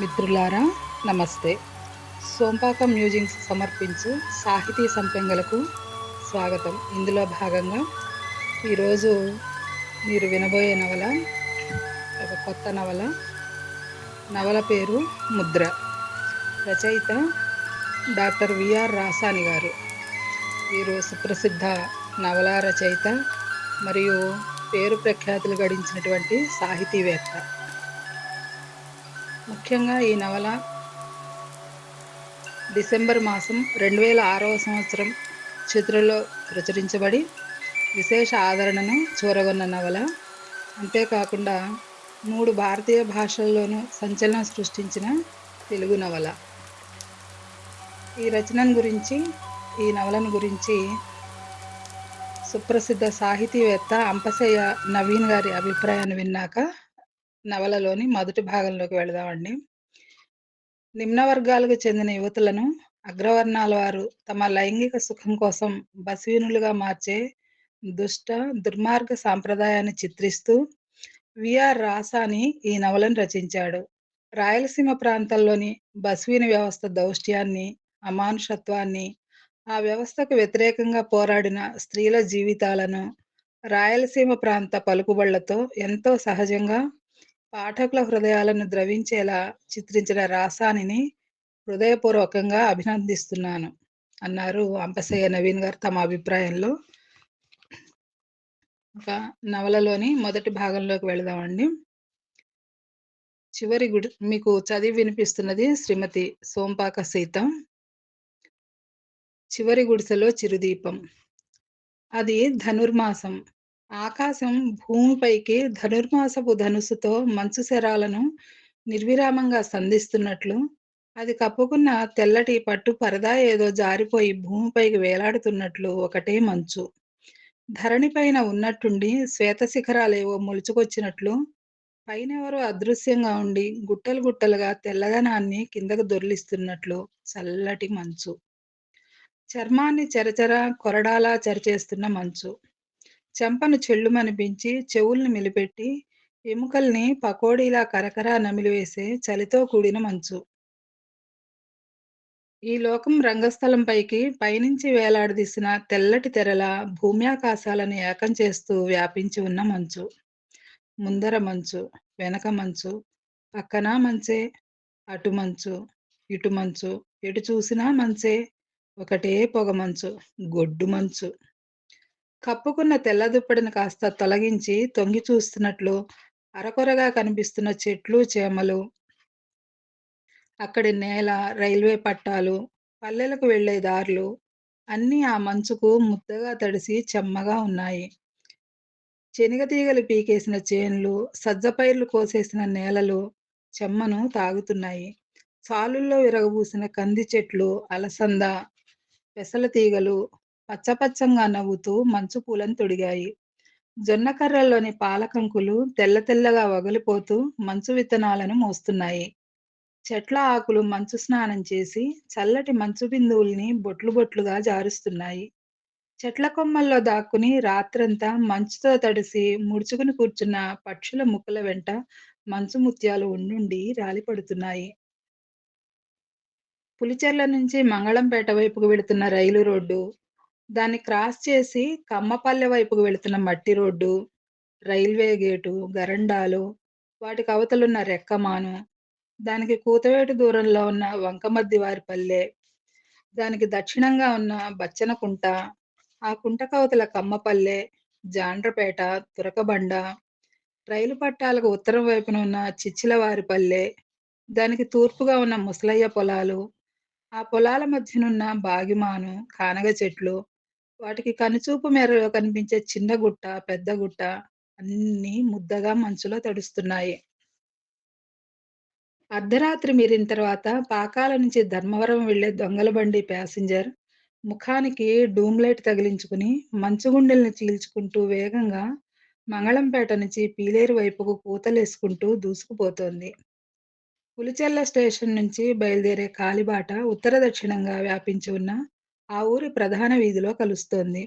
మిత్రులారా నమస్తే. సోంపాక మ్యూజింగ్స్ సమర్పించు సాహితీ సంపెంగలకు స్వాగతం. ఇందులో భాగంగా ఈరోజు మీరు వినబోయే నవల ఒక కొత్త నవల. నవల పేరు ముద్ర. రచయిత డాక్టర్ విఆర్ రాసాని గారు. వీరు సుప్రసిద్ధ నవలా రచయిత మరియు పేరు ప్రఖ్యాతులు గడించినటువంటి సాహితీవేత్త. ముఖ్యంగా ఈ నవల డిసెంబర్ మాసం రెండు వేల ఆరవ సంవత్సరం చిత్రలో ప్రచురించబడి విశేష ఆదరణను చూరగొన్న నవల. అంతేకాకుండా మూడు భారతీయ భాషల్లోనూ సంచలనం సృష్టించిన తెలుగు నవల. ఈ రచనను గురించి ఈ నవలను గురించి సుప్రసిద్ధ సాహితీవేత్త అంపశయ్య నవీన్ గారి అభిప్రాయాన్ని విన్నాక నవలలోని మొదటి భాగంలోకి వెళదామండి. నిమ్న వర్గాలకు చెందిన యువతులను అగ్రవర్ణాల వారు తమ లైంగిక సుఖం కోసం బసవీనులుగా మార్చే దుష్ట దుర్మార్గ సాంప్రదాయాన్ని చిత్రిస్తూ విఆర్ రాసాని ఈ నవలను రచించాడు. రాయలసీమ ప్రాంతంలోని బస్వీని వ్యవస్థ దౌష్ట్యాన్ని అమానుషత్వాన్ని ఆ వ్యవస్థకు వ్యతిరేకంగా పోరాడిన స్త్రీల జీవితాలను రాయలసీమ ప్రాంత పలుకుబళ్ళతో ఎంతో సహజంగా పాఠకుల హృదయాలను ద్రవించేలా చిత్రించిన రాసానిని హృదయపూర్వకంగా అభినందిస్తున్నాను అన్నారు అంపసయ్య నవీన్ గారు తమ అభిప్రాయంలో. ఒక నవలలోని మొదటి భాగంలోకి వెళదామండి. చివరి గుడి మీకు చదివి వినిపిస్తున్నది శ్రీమతి సోంపాక సీతం. చివరి గుడిసెలో చిరుదీపం. అది ధనుర్మాసం ఆకాశం భూమిపైకి ధనుర్మాసపు ధనుసుతో మంచు శరాలను నిర్విరామంగా సంధిస్తున్నట్లు అది కప్పుకున్న తెల్లటి పట్టు పరదా ఏదో జారిపోయి భూమిపైకి వేలాడుతున్నట్లు ఒకటే మంచు. ధరణిపైన ఉన్నట్టుండి శ్వేత శిఖరాలేవో ములుచుకొచ్చినట్లు పైనెవరో అదృశ్యంగా ఉండి గుట్టలు గుట్టలుగా తెల్లదనాన్ని కిందకు దొర్లిస్తున్నట్లు చల్లటి మంచు. చర్మాన్ని చెరచెర కొరడాలా చరిచేస్తున్న మంచు. చెంపను చెళ్ళుమనిపించి చెవుల్ని మిలిపెట్టి ఎముకల్ని పకోడీలా కరకరా నమిలివేసే చలితో కూడిన మంచు. ఈ లోకం రంగస్థలంపైకి పైనుంచి వేలాడదీసిన తెల్లటి తెరల భూమ్యాకాశాలను ఏకం చేస్తూ వ్యాపించి ఉన్న మంచు. ముందర మంచు వెనక మంచు పక్కన మంచే అటు మంచు ఇటు మంచు ఎటు చూసినా మంచే ఒకటే పొగ మంచు గొడ్డు మంచు. కప్పుకున్న తెల్ల దుప్పటిని కాస్త తొలగించి తొంగి చూస్తున్నట్లు అరకొరగా కనిపిస్తున్న చెట్లు చేమలు. అక్కడి నేల రైల్వే పట్టాలు పల్లెలకు వెళ్ళే దారులు అన్నీ ఆ మంచుకు ముద్దగా తడిసి చెమ్మగా ఉన్నాయి. శనగతీగలు పీకేసిన చేన్లు సజ్జపైర్లు కోసేసిన నేలలు చెమ్మను తాగుతున్నాయి. సాలుల్లో విరగబూసిన కంది చెట్లు అలసంద పెసల తీగలు పచ్చపచ్చంగా నవ్వుతూ మంచు పూలను తొడిగాయి. జొన్న కర్రల్లోని పాలకంకులు తెల్ల తెల్లగా వగలిపోతూ మంచు విత్తనాలను మోస్తున్నాయి. చెట్ల ఆకులు మంచు స్నానం చేసి చల్లటి మంచు బిందువుల్ని బొట్లు బొట్లుగా జారుస్తున్నాయి. చెట్ల కొమ్మల్లో దాక్కుని రాత్రంతా మంచుతో తడిసి ముడుచుకుని కూర్చున్న పక్షుల ముక్కల వెంట మంచు ముత్యాలు ఉండుండి రాలిపడుతున్నాయి. పులిచెర్ల నుంచి మంగళంపేట వైపుకు వెళుతున్న రైలు రోడ్డు దాన్ని క్రాస్ చేసి కమ్మపల్లె వైపుకు వెళుతున్న మట్టి రోడ్డు రైల్వే గేటు గరండాలు వాటికి అవతలున్న రెక్కమాను దానికి కూతవేటు దూరంలో ఉన్న వంకమద్ది వారి పల్లె దానికి దక్షిణంగా ఉన్న బచ్చనకుంట ఆ కుంట కవతల కమ్మపల్లె జాండ్రపేట తురకబండ రైలు పట్టాలకు ఉత్తరం వైపున ఉన్న చిచ్చిలవారి పల్లె దానికి తూర్పుగా ఉన్న ముసలయ్య పొలాలు ఆ పొలాల మధ్యనున్న బాగిమాను కానగ చెట్లు వాటికి కనుచూపు మేరలో కనిపించే చిన్న గుట్ట పెద్ద గుట్ట అన్నీ ముద్దగా మంచులో తడుస్తున్నాయి. అర్ధరాత్రి మీరిన తర్వాత పాకాల నుంచి ధర్మవరం వెళ్ళే దొంగల బండి ప్యాసింజర్ ముఖానికి డూమ్ లైట్ తగిలించుకుని మంచుగుండెల్ని చీల్చుకుంటూ వేగంగా మంగళంపేట నుంచి పీలేరు వైపుకు కూతలేసుకుంటూ దూసుకుపోతోంది. పులిచెల్ల స్టేషన్ నుంచి బయలుదేరే కాలిబాట ఉత్తర దక్షిణంగా వ్యాపించి ఉన్న ఆ ఊరి ప్రధాన వీధిలో కలుస్తోంది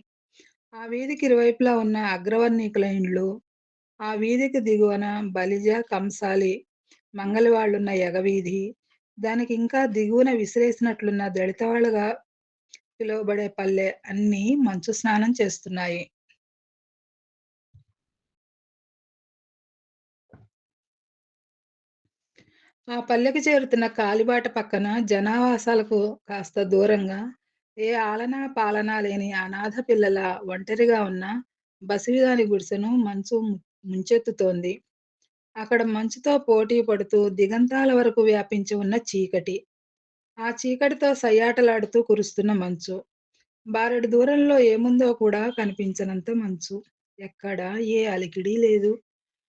ఆ వీధికి ఇరువైపులా ఉన్న అగ్రవర్ణీకుల ఇండ్లు ఆ వీధికి దిగువన బలిజ కంసాలి మంగళవాళ్ళున్న యగవీధి దానికి ఇంకా దిగువన విసిరేసినట్లున్న దళితవాళ్ళుగా పిలువబడే పల్లె అన్నీ మంచు స్నానం చేస్తున్నాయి. ఆ పల్లెకు చేరుతున్న కాలిబాట పక్కన జనావాసాలకు కాస్త దూరంగా ఏ ఆలనా పాలనా లేని అనాథ పిల్లల ఒంటరిగా ఉన్న బసివిదాని గుడిసెను మంచు ముంచెత్తుతోంది. అక్కడ మంచుతో పోటీ పడుతూ దిగంతాల వరకు వ్యాపించి ఉన్న చీకటి. ఆ చీకటితో సయ్యాటలాడుతూ కురుస్తున్న మంచు. బారెడు దూరంలో ఏముందో కూడా కనిపించనంత మంచు. ఎక్కడా ఏ అలికిడి లేదు.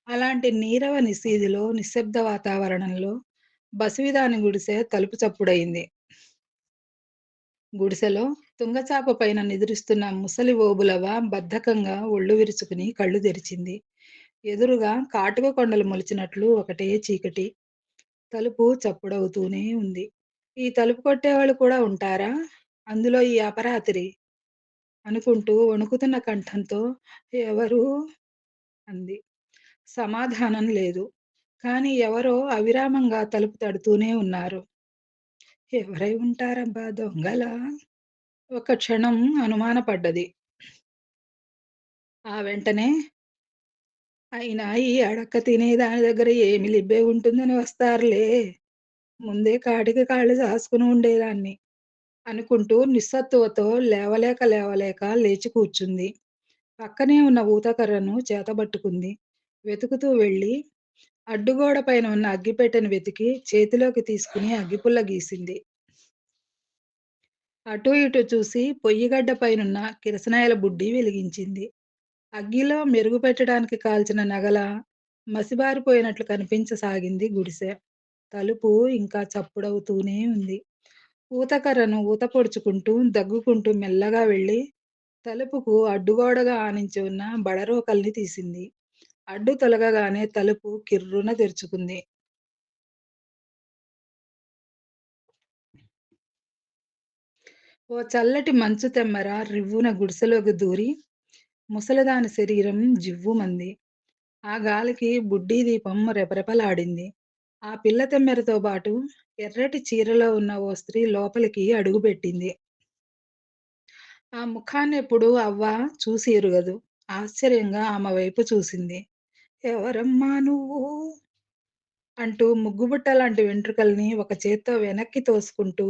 అలాంటి నీరవ నిశీధిలో నిశ్శబ్ద వాతావరణంలో బసివిదాని గుడిసె తలుపు చప్పుడైంది గుడిసెలో తుంగచాప పైన నిద్రిస్తున్న ముసలి ఓబులవ బద్ధకంగా ఒళ్ళు విరుచుకుని కళ్ళు తెరిచింది. ఎదురుగా కాటుక కొండలు మొలిచినట్లు ఒకటే చీకటి. తలుపు చప్పుడవుతూనే ఉంది. ఈ తలుపు కొట్టేవాళ్ళు కూడా ఉంటారా? అందులో ఈ అపరాత్రి? అనుకుంటూ వణుకుతున్న కంఠంతో ఎవరు? అంది. సమాధానం లేదు. కానీ ఎవరో అవిరామంగా తలుపు తడుతూనే ఉన్నారు. ఎవరై ఉంటారబ్బా దొంగల ఒక క్షణం అనుమానపడ్డది. ఆ వెంటనే అయినా ఈ అడక్క తినే దాని దగ్గర ఏమి లిబ్బే ఉంటుందని వస్తారులే. ముందే కాటికి కాళ్ళు చాసుకుని ఉండేదాన్ని. అనుకుంటూ నిస్సత్తువతో లేవలేక లేవలేక లేచి కూర్చుంది. పక్కనే ఉన్న ఊతకర్రను చేతబట్టుకుంది. వెతుకుతూ వెళ్ళి అడ్డుగోడ పైన ఉన్న అగ్గిపెట్టెను వెతికి చేతిలోకి తీసుకుని అగ్గిపుల్ల గీసింది. అటు ఇటు చూసి పొయ్యిగడ్డ పైనున్న కిరసనాయల బుడ్డి వెలిగించింది. అగ్గిలో మెరుగు పెట్టడానికి కాల్చిన నగల మసిబారిపోయినట్లు కనిపించసాగింది గుడిసె. తలుపు ఇంకా చప్పుడవుతూనే ఉంది. ఊతకర్రను ఊతపొడుచుకుంటూ దగ్గుకుంటూ మెల్లగా వెళ్ళి తలుపుకు అడ్డుగోడగా ఆనించి ఉన్న బడరోకల్ని తీసింది. అడ్డు తొలగగానే తలుపు కిర్రున తెరుచుకుంది. ఓ చల్లటి మంచు తెమ్మర రివ్వున గుడిసెలోకి దూరి ముసలిదాని శరీరం జివ్వుమంది. ఆ గాలికి బుడ్డీ దీపం రెపరెపలాడింది. ఆ పిల్ల తెమ్మెరతో పాటు ఎర్రటి చీరలో ఉన్న ఓ స్త్రీ లోపలికి అడుగుపెట్టింది. ఆ ముఖాన్ని ఎప్పుడు అవ్వ చూసి ఎరుగదు. ఆశ్చర్యంగా ఆమె వైపు చూసింది. ఎవరమ్మా నువ్వు? అంటూ ముగ్గుబుట్ట లాంటి వెంట్రుకల్ని ఒక చేత్తో వెనక్కి తోసుకుంటూ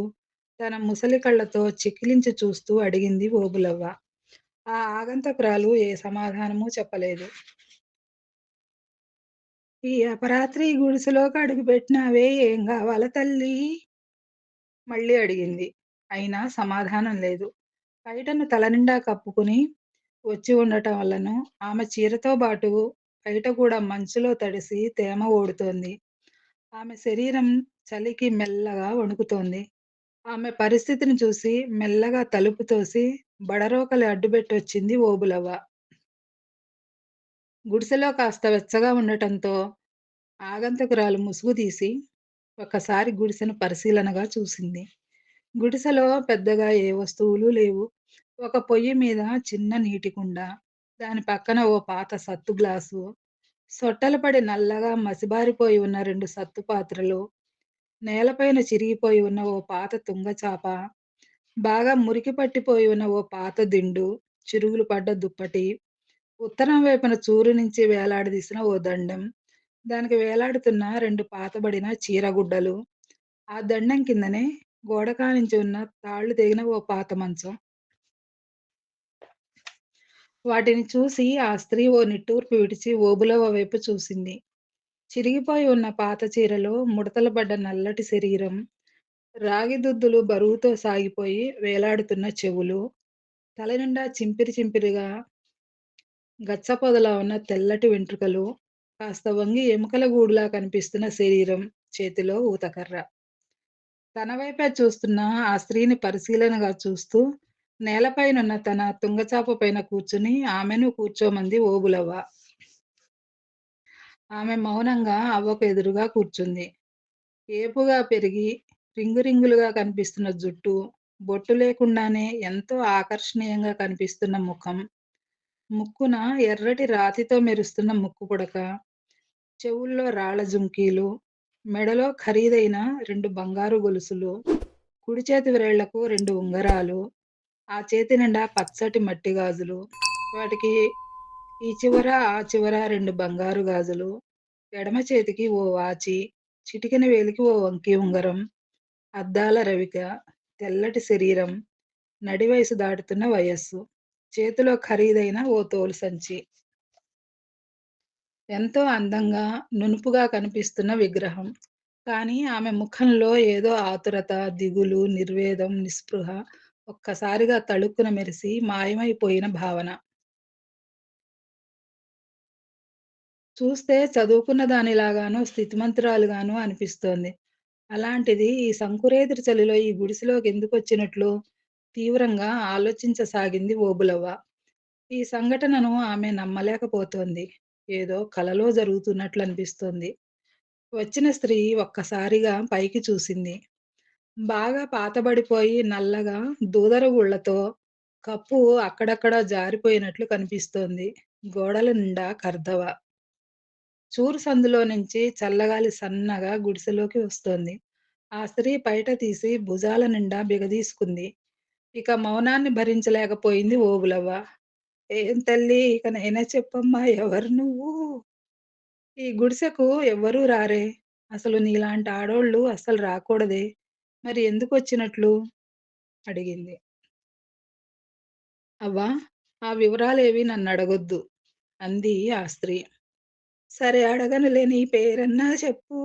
తన ముసలి కళ్ళతో చికిలించి చూస్తూ అడిగింది ఓబులవ్వ. ఆ ఆగంతకురాలు ఏ సమాధానమూ చెప్పలేదు. ఈ అపరాత్రి గుడిసెలోకి అడుగుపెట్టినావే ఏం కావాల తల్లి మళ్ళీ అడిగింది. అయినా సమాధానం లేదు. బయటను తలనిండా కప్పుకుని వచ్చి ఉండటం వల్లనూ, ఆమె చీరతో పాటు బయట కూడా మంచులో తడిసి తేమ ఓడుతోంది. ఆమె శరీరం చలికి మెల్లగా వణుకుతోంది. ఆమె పరిస్థితిని చూసి మెల్లగా తలుపు తోసి బడరోకలి అడ్డుపెట్టొచ్చింది ఓబులవ్వ. గుడిసెలో కాస్త వెచ్చగా ఉండటంతో ఆగంతకురాలు ముసుగు తీసి ఒకసారి గుడిసెను పరిశీలనగా చూసింది. గుడిసెలో పెద్దగా ఏ వస్తువులు లేవు. ఒక పొయ్యి మీద చిన్న నీటి నీటికుండ, దాని పక్కన ఓ పాత సత్తు గ్లాసు, సొట్టలుపడి నల్లగా మసిబారిపోయి ఉన్న రెండు సత్తు పాత్రలు, నేలపైన చిరిగిపోయి ఉన్న ఓ పాత తుంగచాప, బాగా మురికి పట్టిపోయి ఉన్న ఓ పాత దిండు, చిరుగులు పడ్డ దుప్పటి, ఉత్తరం వైపున చూరు నుంచి వేలాడదీసిన ఓ దండం దానికి వేలాడుతున్న రెండు పాతబడిన చీరగుడ్డలు, ఆ దండం కిందనే గోడకానించి ఉన్న తాళ్ళు తెగిన ఓ పాత మంచం. వాటిని చూసి ఆ స్త్రీ ఓ నిట్టూర్పు విడిచి ఓబులవ వైపు చూసింది. చిరిగిపోయి ఉన్న పాత చీరలో ముడతలు పడ్డ నల్లటి శరీరం, రాగి దుద్దులు బరువుతో సాగిపోయి వేలాడుతున్న చెవులు, తలనిండా చింపిరి చింపిరిగా గచ్చపొదలా ఉన్న తెల్లటి వెంట్రుకలు, కాస్త వంగి ఎముకల గూడులా కనిపిస్తున్న శరీరం, చేతిలో ఊతకర్ర. తన వైపే చూస్తున్న ఆ స్త్రీని పరిశీలనగా చూస్తూ నేలపైనున్న తన తుంగచాప పైన కూర్చుని ఆమెను కూర్చోమంది ఓబులవ్వ. ఆమె మౌనంగా అవ్వకు ఎదురుగా కూర్చుంది. ఏపుగా పెరిగి రింగు రింగులుగా కనిపిస్తున్న జుట్టు, బొట్టు లేకుండానే ఎంతో ఆకర్షణీయంగా కనిపిస్తున్న ముఖం, ముక్కున ఎర్రటి రాతితో మెరుస్తున్న ముక్కు పుడక, చెవుల్లో రాళ్ళ జుంకీలు, మెడలో ఖరీదైన రెండు బంగారు గొలుసులు, కుడి చేతి వ్రేళ్ళకు రెండు ఉంగరాలు, ఆ చేతి నిండా పచ్చటి మట్టి గాజులు, వాటికి ఈ చివర, ఆ చివర రెండు బంగారు గాజులు, ఎడమ చేతికి ఓ వాచి, చిటికెన వేలికి ఓ వంకి ఉంగరం, అద్దాల రవిక, తెల్లటి శరీరం, నడివయసు దాటుతున్న వయస్సు, చేతిలో ఖరీదైన ఓ తోలు సంచి. ఎంతో అందంగా, నునుపుగా కనిపిస్తున్న విగ్రహం. కానీ ఆమె ముఖంలో ఏదో ఆతురత, దిగులు, నిర్వేదం, నిస్పృహ ఒక్కసారిగా తళుక్కున మెరిసి మాయమైపోయిన భావన. చూస్తే చదువుకున్న దానిలాగాను స్థితిమంతురాలుగానూ అనిపిస్తోంది. అలాంటిది ఈ సంకురేతిరి చలిలో ఈ గుడిసెలోకి ఎందుకు వచ్చినట్లు తీవ్రంగా ఆలోచించసాగింది ఓబులవ్వ. ఈ సంఘటనను ఆమె నమ్మలేకపోతోంది. ఏదో కలలో జరుగుతున్నట్లు అనిపిస్తోంది వచ్చిన స్త్రీ ఒక్కసారిగా పైకి చూసింది. బాగా పాతబడిపోయి నల్లగా దూదర గుళ్ళతో కప్పు అక్కడక్కడ జారిపోయినట్లు కనిపిస్తోంది. గోడల నిండా కర్దవ. చూరు సందులో నుంచి చల్లగాలి సన్నగా గుడిసెలోకి వస్తోంది. ఆ స్త్రీ పైట తీసి భుజాల నిండా బిగదీసుకుంది. ఇక మౌనాన్ని భరించలేకపోయింది ఓబులవ్వ. ఏం తల్లి ఇక నేనే చెప్పమ్మా ఎవరు నువ్వు? ఈ గుడిసెకు ఎవ్వరూ రారే! అసలు నీలాంటి ఆడోళ్ళు అస్సలు రాకూడదే! మరి ఎందుకు వచ్చినట్లు అడిగింది. అవ్వా! ఆ వివరాలేవి నన్ను అడగొద్దు అంది ఆ స్త్రీ. సరే అడగనులే నీ పేరన్నా చెప్పు.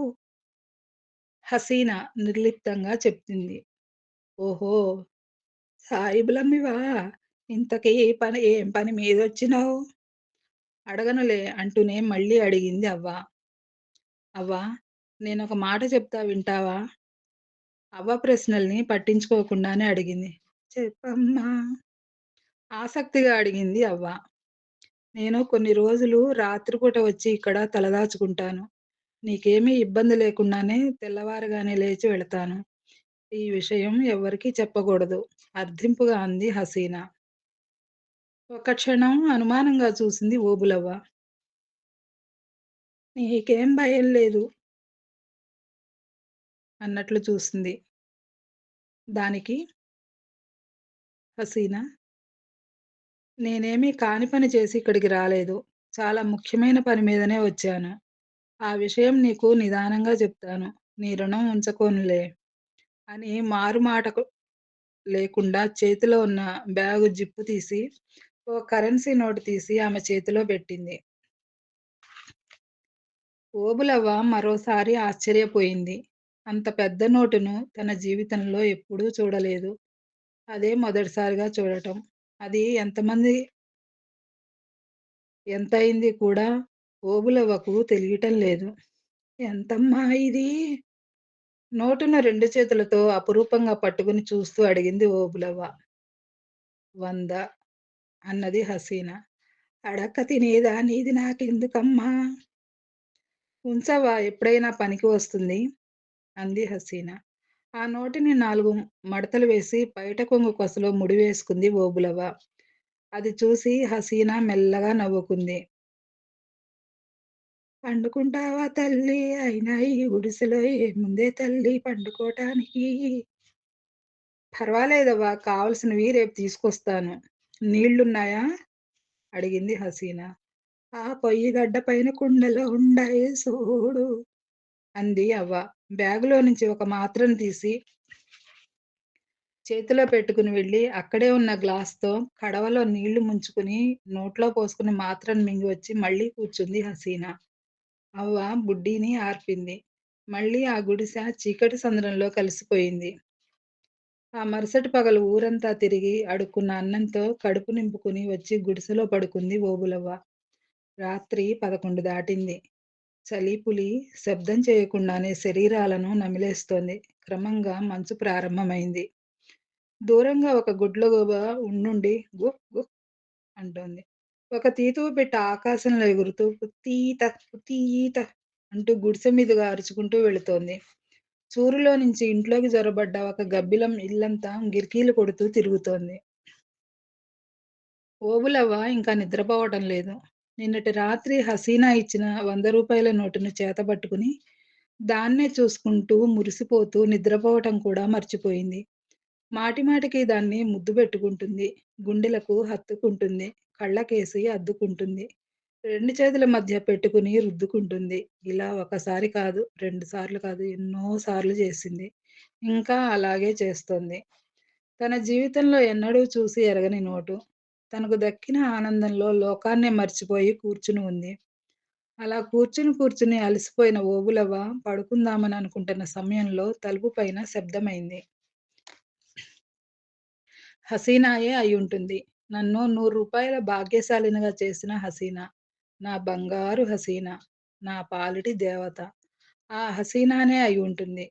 హసీనా నిర్లిప్తంగా చెప్పింది. ఓహో! సాయిబులమ్మివా? ఇంతకీ పని ఏం పని మీద వచ్చినావు అడగనులే అంటూనే మళ్ళీ అడిగింది అవ్వ. అవ్వా! నేనొక మాట చెప్తా వింటావా? అవ్వ ప్రశ్నల్ని పట్టించుకోకుండానే అడిగింది. చెప్పమ్మా! ఆసక్తిగా అడిగింది అవ్వ. నేను కొన్ని రోజులు రాత్రిపూట వచ్చి ఇక్కడ తలదాచుకుంటాను. నీకేమీ ఇబ్బంది లేకుండానే తెల్లవారుగానే లేచి వెళతాను. ఈ విషయం ఎవరికీ చెప్పకూడదు అర్థింపుగా అంది హసీనా. ఒక క్షణం అనుమానంగా చూసింది ఓబులవ్వ. నీకేం భయం లేదు. అన్నట్లు చూసింది. దానికి హసీనా నేనేమీ కాని పని చేసి ఇక్కడికి రాలేదు. చాలా ముఖ్యమైన పని మీదనే వచ్చాను. ఆ విషయం నీకు నిదానంగా చెప్తాను. నీ రుణం ఉంచుకోనులే అని మారుమాటకు లేకుండా చేతిలో ఉన్న బ్యాగు జిప్పు తీసి ఓ కరెన్సీ నోటు తీసి ఆమె చేతిలో పెట్టింది. ఓబులవ్వ మరోసారి ఆశ్చర్యపోయింది. అంత పెద్ద నోటును తన జీవితంలో ఎప్పుడూ చూడలేదు. అదే మొదటిసారిగా చూడటం. అది ఎంతమంది ఎంతయింది కూడా ఓబులవ్వకు తెలియటం లేదు. ఎంతమ్మా ఇది? నోటును రెండు చేతులతో అపురూపంగా పట్టుకుని చూస్తూ అడిగింది ఓబులవ్వ. వంద అన్నది హసీనా. అడక్క తినేదా నీది నాకెందుకమ్మా? ఉంచవా ఎప్పుడైనా పనికి వస్తుంది అంది హసీనా. ఆ నోటిని నాలుగు మడతలు వేసి పైట కొంగు కొసలో ముడివేసుకుంది ఓబులవ్వ. అది చూసి హసీనా మెల్లగా నవ్వుకుంది. పండుకుంటావా తల్లి అయినా ఈ గుడిసెలో ఏముందే తల్లి పండుకోటానికి? పర్వాలేదవ్వా! కావలసినవి రేపు తీసుకొస్తాను. నీళ్ళున్నాయా అడిగింది హసీనా. ఆ పొయ్యి గడ్డ పైన కుండలో ఉండాయి సూడు అంది అవ్వ. బ్యాగులో నుంచి ఒక మాత్రను తీసి చేతిలో పెట్టుకుని వెళ్ళి అక్కడే ఉన్న గ్లాస్తో కడవలో నీళ్ళు ముంచుకుని నోట్లో పోసుకుని మాత్రను మింగివచ్చి మళ్ళీ కూర్చుంది హసీనా. అవ్వ బుడ్డీని ఆర్పింది. మళ్ళీ ఆ గుడిసె చీకటి సంద్రంలో కలిసిపోయింది. ఆ మరుసటి పగలు ఊరంతా తిరిగి అడుక్కున్న అన్నంతో కడుపు నింపుకుని వచ్చి గుడిసెలో పడుకుంది ఓబులవ్వ. రాత్రి పదకొండు దాటింది. చలి పులి శబ్దం చేయకుండానే శరీరాలను నమిలేస్తోంది. క్రమంగా మంచు ప్రారంభమైంది. దూరంగా ఒక గుడ్లగోబ ఉండుండి గుప్ గుప్ అంటోంది. ఒక తీతువు పెట్ట ఆకాశంలో ఎగురుతూ తీత తీత అంటూ గుడిసె మీదుగా అరుచుకుంటూ వెళుతోంది. చూరులో నుంచి ఇంట్లోకి జొరబడ్డ ఒక గబ్బిలం ఇల్లంతా గిరికీలు కొడుతూ తిరుగుతోంది. ఓబులవ్వ ఇంకా నిద్రపోవటం లేదు. నిన్నటి రాత్రి హసీనా ఇచ్చిన వంద రూపాయల నోటును చేతబట్టుకుని దాన్నే చూసుకుంటూ మురిసిపోతూ నిద్రపోవటం కూడా మర్చిపోయింది. మాటిమాటికి దాన్ని ముద్దు పెట్టుకుంటుంది. గుండెలకు హత్తుకుంటుంది. కళ్ళకేసి అద్దుకుంటుంది. రెండు చేతుల మధ్య పెట్టుకుని రుద్దుకుంటుంది. ఇలా ఒకసారి కాదు, రెండు సార్లు కాదు, ఎన్నో సార్లు చేసింది. ఇంకా అలాగే చేస్తోంది. తన జీవితంలో ఎన్నడూ చూసి ఎరగని నోటు. తనకు దక్కిన ఆనందంలో లోకాన్నే మర్చిపోయి కూర్చుని ఉంది. అలా కూర్చుని కూర్చుని అలసిపోయిన ఓబులవ్వ పడుకుందామని అనుకుంటున్న సమయంలో తలుపు పైన శబ్దమైంది. హసీనాయే అయి ఉంటుంది నన్ను నూరు రూపాయల భాగ్యశాలినిగా చేసిన హసీనా. నా బంగారు హసీనా. నా పాలిటి దేవత. ఆ హసీనానే అయి ఉంటుంది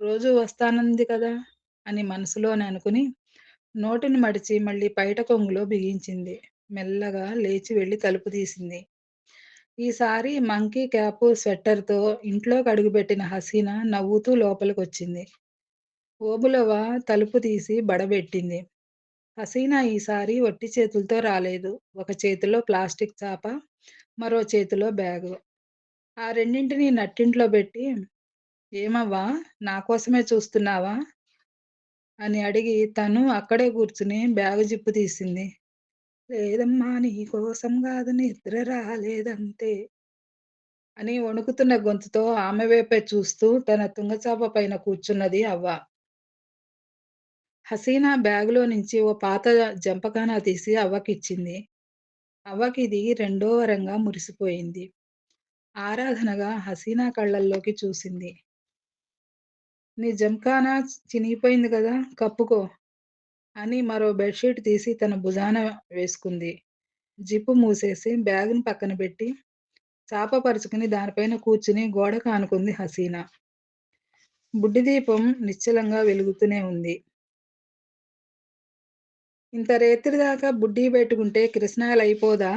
రోజు వస్తానంది కదా! అని మనసులోనే అనుకుని, నోటిని మడిచి మళ్ళీ పైట కొంగులో బిగించింది. మెల్లగా లేచి వెళ్ళి తలుపు తీసింది. ఈసారి మంకీ క్యాప్ స్వెట్టర్‌తో ఇంట్లోకి అడుగుపెట్టిన హసీనా నవ్వుతూ లోపలికొచ్చింది. ఓబులవ్వ తలుపు తీసి బడబెట్టింది. హసీనా ఈసారి వట్టి చేతులతో రాలేదు. ఒక చేతిలో ప్లాస్టిక్ చాప, మరో చేతిలో బ్యాగు. ఆ రెండింటినీ నట్టింట్లో పెట్టి ఏమవ్వా! నాకోసమే చూస్తున్నావా? అని అడిగి తను అక్కడే కూర్చుని బ్యాగ్ జిప్పు తీసింది. లేదమ్మా! నీకోసం కాదు నిద్ర రాలేదంతే. అని వణుకుతున్న గొంతుతో ఆమె వైపే చూస్తూ తన తుంగచాప పైన కూర్చున్నది అవ్వ. హసీనా బ్యాగులో నుంచి ఓ పాత జంపకానా తీసి అవ్వకిచ్చింది. అవ్వకిది రెండో వరంగా మురిసిపోయింది. ఆరాధనగా హసీనా కళ్ళల్లోకి చూసింది. నీ జంకానా చినిగిపోయింది కదా కప్పుకో. అని మరో బెడ్‌షీట్ తీసి తన భుజాన వేసుకుంది. జిప్పు మూసేసి బ్యాగ్ని పక్కన పెట్టి చాప పరుచుకుని దానిపైన కూర్చుని గోడకు ఆనుకుంది హసీనా. బుడ్డి దీపం నిశ్చలంగా వెలుగుతూనే ఉంది. ఇంత రేత్రి దాకా బుడ్డీ కృష్ణాలు అయిపోదా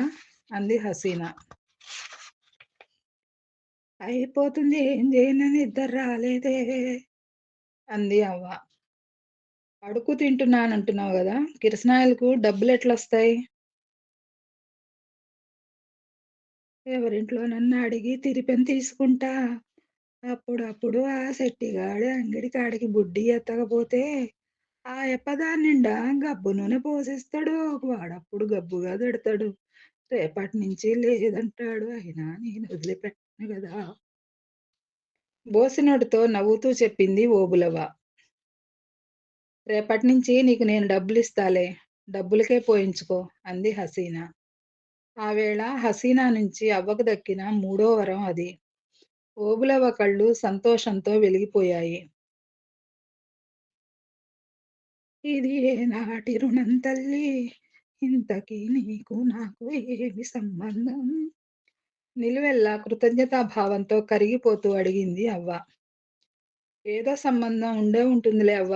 అంది హసీనా. అయిపోతుంది ఏం చేయనని ఇద్దరు రాలేదే! అంది అవ్వ. అడుక్కు తింటున్నానంటున్నావు కదా కిరసనాయలకు డబ్బులెట్లొస్తాయి? ఎవరింట్లోనన్నా అడిగి తిరిపెన తీసుకుంటా. అప్పుడప్పుడు ఆ శెట్టిగాడి అంగడి కాడికి బుడ్డి ఎత్తకపోతే, ఆ ఎప్పదాన్నిండా గబ్బు నూనె పోసిస్తడు. వాడప్పుడు గబ్బుగా తిడతాడు రేపటి నుంచి లేదంటాడు. అయినా నేను వదిలిపెట్టను కదా బోసినోడితో నవ్వుతూ చెప్పింది ఓబులవ్వ. రేపట్నించి నీకు నేను డబ్బులు ఇస్తాలే డబ్బులకే పోయించుకో అంది హసీనా. ఆవేళ హసీనా నుంచి అవ్వకు దక్కిన మూడో వరం అది. ఓబులవ్వ కళ్ళు సంతోషంతో వెలిగిపోయాయి. ఇది ఏనాటి రుణం తల్లి ఇంతకీ నీకు నాకు ఏమి సంబంధం? నిలువెల్లా కృతజ్ఞతాభావంతో కరిగిపోతూ అడిగింది అవ్వ. ఏదో సంబంధం ఉండే ఉంటుందిలే అవ్వ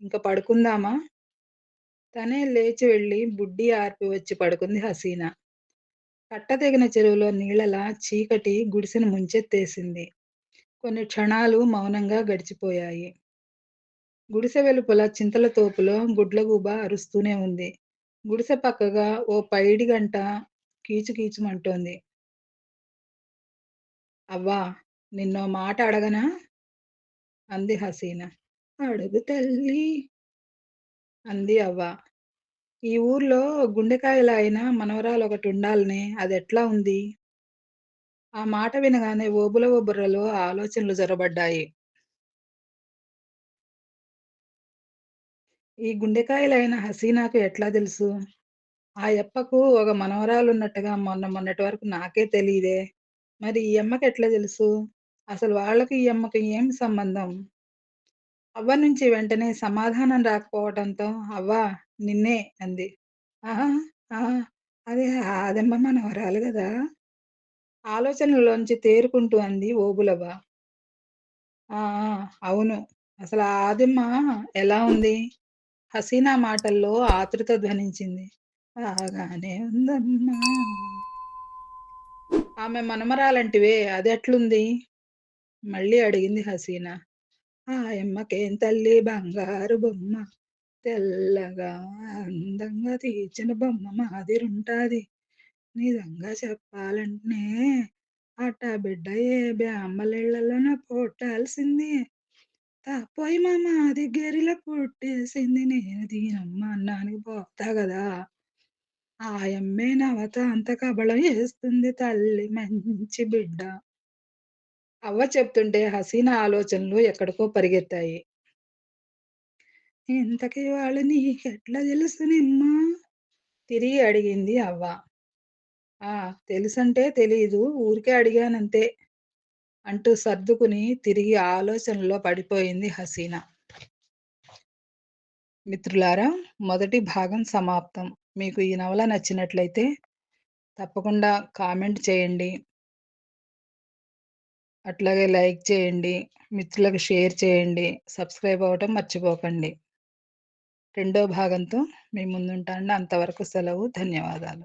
ఇంక పడుకుందామా? తనే లేచి వెళ్ళి బుడ్డి ఆర్పి వచ్చి పడుకుంది హసీనా. కట్టదగిన చెరువులో నీళ్ళలా చీకటి గుడిసెను ముంచెత్తేసింది. కొన్ని క్షణాలు మౌనంగా గడిచిపోయాయి. గుడిసె వెలుపల చింతల తోపులో గుడ్లగూబ అరుస్తూనే ఉంది. గుడిసె పక్కగా ఓ పైడి గంట కీచుకీచుమంటోంది. అవ్వా! నిన్నో మాట అడగనా? అంది హసీనా. అడుగు తల్లి అంది అవ్వ. ఈ ఊర్లో గుండెకాయలు అయిన మనవరాలు ఒకటి ఉండాలనే అది ఎట్లా ఉంది? ఆ మాట వినగానే ఓబుల ఓబుర్రలో ఆలోచనలు జొరబడ్డాయి. ఈ గుండెకాయలైన హసీనాకు ఎట్లా తెలుసు? ఆ ఎప్పకు ఒక మనవరాలున్నట్టుగా మొన్న మొన్నటి వరకు నాకే తెలియదే మరి ఈ యమ్మకెట్లా తెలుసు? అసలు వాళ్ళకి ఈ యమ్మకి ఏం సంబంధం? అవ్వ నుంచి వెంటనే సమాధానం రాకపోవటంతో అవ్వ నిన్నే అంది. ఆహా! ఆ! అదమ్మ మన మనవరాలు కదా ఆలోచనల్లోంచి తేరుకుంటూ అంది ఓబులవ్వ. ఆ! అవును. అసలు ఆదిమ్మ ఎలా ఉంది? హసీనా మాటల్లో ఆతృత ధ్వనించింది. బాగానే ఉందమ్మా! ఆమె మనమరాలంటివే అది ఎట్లుంది మళ్ళీ అడిగింది హసీనా. ఆ యమ్మకేం తల్లి బంగారు బొమ్మ. తెల్లగా, అందంగా తీర్చిన బొమ్మ మాదిరుంటాది. నిజంగా చెప్పాలంటేనే అట్టా బిడ్డ ఏ బ్యామ్మలిళ్ళలోన పుట్టాల్సింది. తప్పోయి మా మా గెరిల పుట్టేసింది. నేను దీనమ్మ అన్నానికి పోతా కదా ఆయమ్మే నవత అంతగా బలం వేస్తుంది తల్లి మంచి బిడ్డ. అవ్వ చెప్తుంటే హసీనా ఆలోచనలు ఎక్కడికో పరిగెత్తాయి. ఇంతకీ వాళ్ళు నీకెట్లా తెలుసు నిమ్మా? తిరిగి అడిగింది అవ్వ. ఆ! తెలుసంటే తెలీదు. ఊరికే అడిగానంతే అంటూ సర్దుకుని తిరిగి ఆలోచనలో పడిపోయింది హసీనా. మిత్రులారా మొదటి భాగం సమాప్తం. మీకు ఈ నవల నచ్చినట్లయితే తప్పకుండా కామెంట్ చేయండి. అట్లాగే లైక్ చేయండి. మిత్రులకు షేర్ చేయండి. సబ్స్క్రైబ్ అవ్వటం మర్చిపోకండి. రెండో భాగంతో మీ ముందుంటాను. అంతవరకు సెలవు. ధన్యవాదాలు.